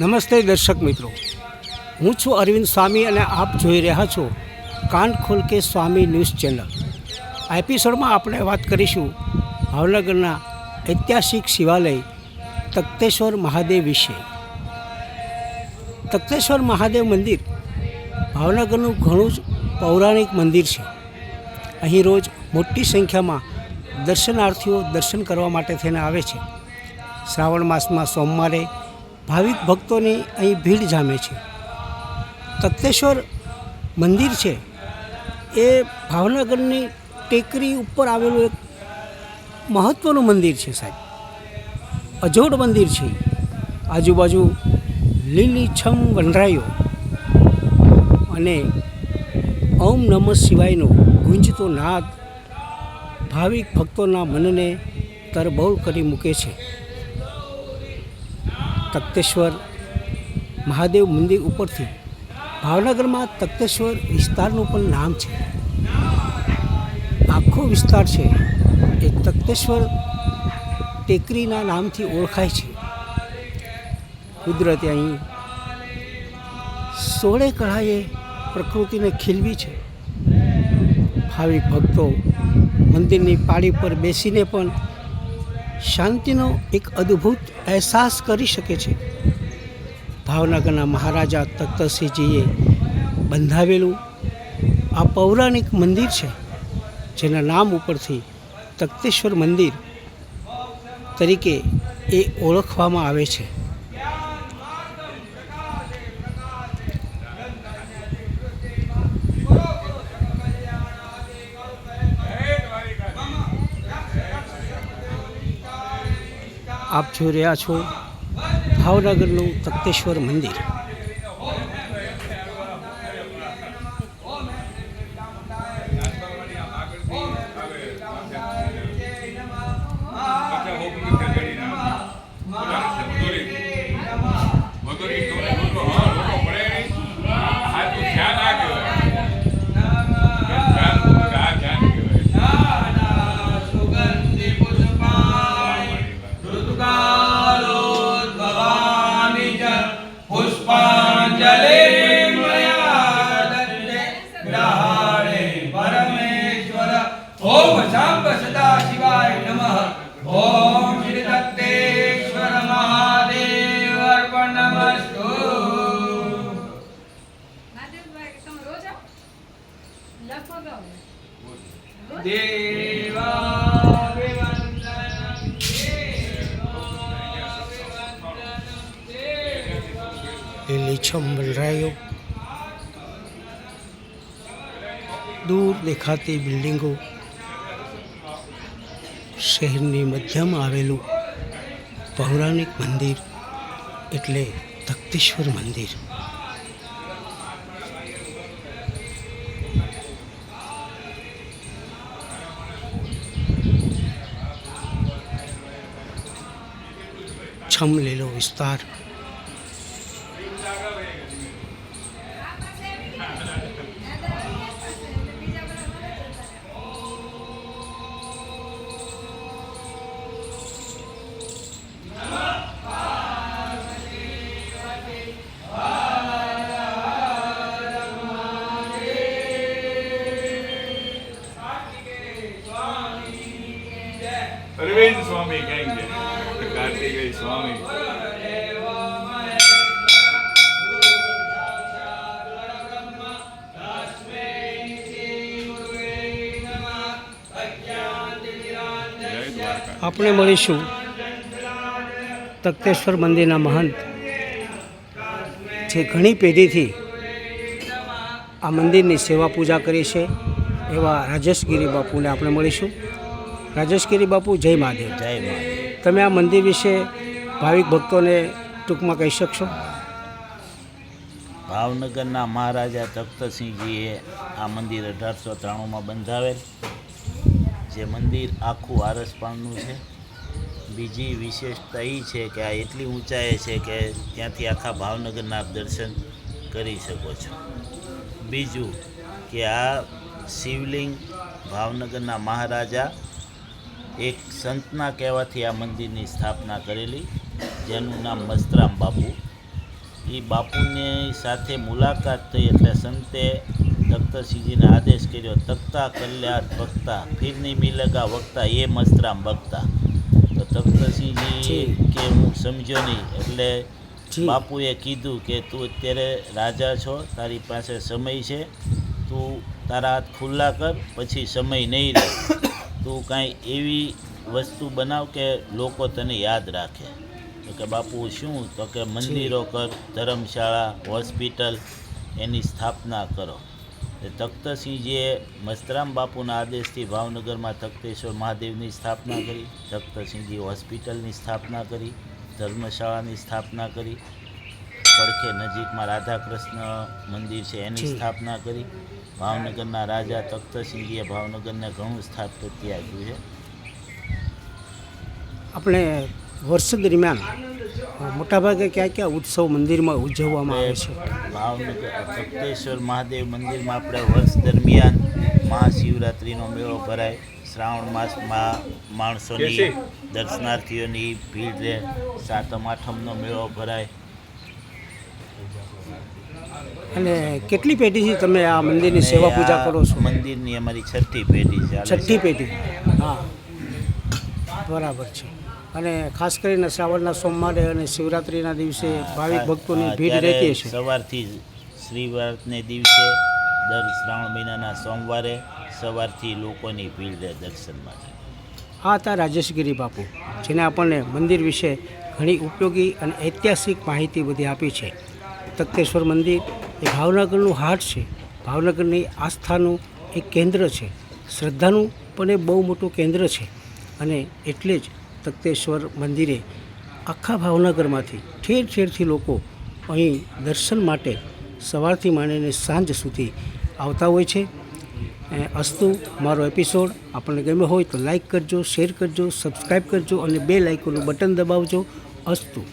નમસ્તે દર્શક મિત્રો. હું છું અરવિંદ સ્વામી અને આપ જોઈ રહ્યા છો કાન ખોલ કે સ્વામી ન્યૂઝ ચેનલ. આ એપિસોડમાં આપણે વાત કરીશું ભાવનગરના ઐતિહાસિક શિવાલય તખતેશ્વર મહાદેવ વિશે. તખતેશ્વર મહાદેવ મંદિર ભાવનગરનું ઘણું જ પૌરાણિક મંદિર છે. અહીં રોજ મોટી સંખ્યામાં દર્શનાર્થીઓ દર્શન કરવા માટે થઈને આવે છે. શ્રાવણ માસમાં સોમવારે ભાવિક ભક્તોની અહીં ભીડ જામે છે. તખ્તેશ્વર મંદિર છે. એ ભાવનગરની ટેકરી ઉપર આવેલું એક મહત્ત્વનું મંદિર છે સાહેબ. અજોડ મંદિર છે. આજુબાજુ લીલીછમ વનરાયો અને ઓમ નમઃ શિવાયનો ગુંજતો નાદ ભાવિક ભક્તોના મનને તરબોળ કરી મૂકે છે. તખ્તેશ્વર મહાદેવ મંદિર ઉપરથી ભાવનગરમાં તખતેશ્વર વિસ્તારનું પણ નામ છે. આખો વિસ્તાર છે એ તખતેશ્વર ટેકરીના નામથી ઓળખાય છે. કુદરતે અહીં સોળે કળાએ પ્રકૃતિને ખીલવી છે. ભાવિક ભક્તો મંદિરની પાળી પર બેસીને પણ શાંતિનો એક અદ્ભુત અહેસાસ કરી શકે છે. ભાવનગરના મહારાજા તખ્તસિંહજીએ બંધાવેલું આ પૌરાણિક મંદિર છે, જેના નામ ઉપરથી તખ્તેશ્વર મંદિર તરીકે એ ઓળખવામાં આવે છે. આપ જોઈ રહ્યા છો ભાવનગરનું તક્તેશ્વર મંદિર. દેવાભિવંદનમ લીલીછમ વલરાઈઓ દૂર દેખાતી બિલ્ડિંગો શહેરની મધ્યમાં આવેલું પૌરાણિક મંદિર એટલે તખ્તેશ્વર મંદિર છમ લીલો વિસ્તાર અરવિંદ સ્વામી કહેંગે કાર્તિકેય સ્વામી. આપણે મળીશું તખતેશ્વર મંદિરના મહંત. જે ઘણી પેઢીથી આ મંદિરની સેવા પૂજા કરી છે એવા રાજેશગીરી બાપુને આપણે મળીશું. રાજેશગીરી બાપુ જય મહાદેવ. જય મહાદેવ. તમે આ મંદિર વિશે ભાવિક ભક્તોને ટૂંકમાં કહી શકશો? ભાવનગરના મહારાજા તખ્તસિંહજીએ આ મંદિર અઢારસો ત્રાણુંમાં બંધાવેલ જે મંદિર આખું આરસપાણનું છે. બીજી વિશેષતા એ છે કે આ એટલી ઊંચાઈએ છે કે ત્યાંથી આખા ભાવનગરના દર્શન કરી શકો છો. બીજું કે આ શિવલિંગ ભાવનગરના મહારાજા એક સંતના કહેવાથી આ મંદિરની સ્થાપના કરેલી જેનું નામ મસ્તરામ બાપુ. એ બાપુની સાથે મુલાકાત થઈ એટલે સંતે તખ્તસિંહજીને આદેશ કર્યો તખ્તા કલ્યાણ ભક્તા ફિરની મિલગા વક્તા એ મસ્તરામ બગતા તો તખ્તસિંહજી. કે હું સમજ્યો નહીં એટલે બાપુએ કીધું કે તું અત્યારે રાજા છો તારી પાસે સમય છે તું તારા હાથ ખુલ્લા કર પછી સમય નહીં રહે. તું કાંઈ એવી વસ્તુ બનાવ કે લોકો તને યાદ રાખે. તો કે બાપુ શું? તો કે મંદિરો કર ધર્મશાળા હોસ્પિટલ એની સ્થાપના કરો. એ તખ્તસિંહજીએ મસ્તરામ બાપુના આદેશથી ભાવનગરમાં તખ્તેશ્વર મહાદેવની સ્થાપના કરી તખ્તસિંહજી હોસ્પિટલની સ્થાપના કરી ધર્મશાળાની સ્થાપના કરી પડખે નજીકમાં રાધાકૃષ્ણ મંદિર છે એની સ્થાપના કરી. ભાવનગરના રાજા તખ્તસિંહજીએ ભાવનગરને ઘણું સ્થાપત્ય આપ્યું છે. આપણે વર્ષ દરમિયાન મોટાભાગે ક્યાં ક્યાં ઉત્સવ મંદિરમાં ઉજવવામાં આવે છે? ભાવનગર તખ્તેશ્વર મહાદેવ મંદિરમાં આપણે વર્ષ દરમિયાન મહાશિવરાત્રિનો મેળો ભરાય. શ્રાવણ માસમાં માણસોની દર્શનાર્થીઓની ભીડ રહે. સાતમ આઠમનો મેળો ભરાય. અને કેટલી પેઢીથી તમે આ મંદિરની સેવા પૂજા કરો છો? મંદિરની અમારી છઠ્ઠી પેઢી છે. છઠ્ઠી પેઢી. હા. બરાબર છે. અને ખાસ કરીને શ્રાવણના સોમવારે અને શિવરાત્રિના દિવસે ભાવિક ભક્તોની ભીડ રહેતી છે સવારથી જ શ્રીવારને દિવસે દર શ્રાવણ મહિનાના સોમવારે સવારથી લોકોની ભીડ રહે દર્શન માટે. આ હતા રાજેશગીરી બાપુ જેને આપણને મંદિર વિશે ઘણી ઉપયોગી અને ઐતિહાસિક માહિતી બધી આપી છે. તખતેશ્વર મંદિર એ ભાવનગરનું હાટ છે. ભાવનગરની આસ્થાનું એક કેન્દ્ર છે. શ્રદ્ધાનું પણ એ બહુ મોટું કેન્દ્ર છે. અને એટલે જ તખતેશ્વર મંદિરે આખા ભાવનગરમાંથી ઠેર ઠેરથી લોકો અહીં દર્શન માટે સવારથી માંડીને સાંજ સુધી આવતા હોય છે. અસ્તુ, મારો એપિસોડ આપણને ગમ્યો હોય તો લાઇક કરજો, શેર કરજો, સબસ્ક્રાઈબ કરજો અને બે લાઇકોનું બટન દબાવજો. અસ્તુ.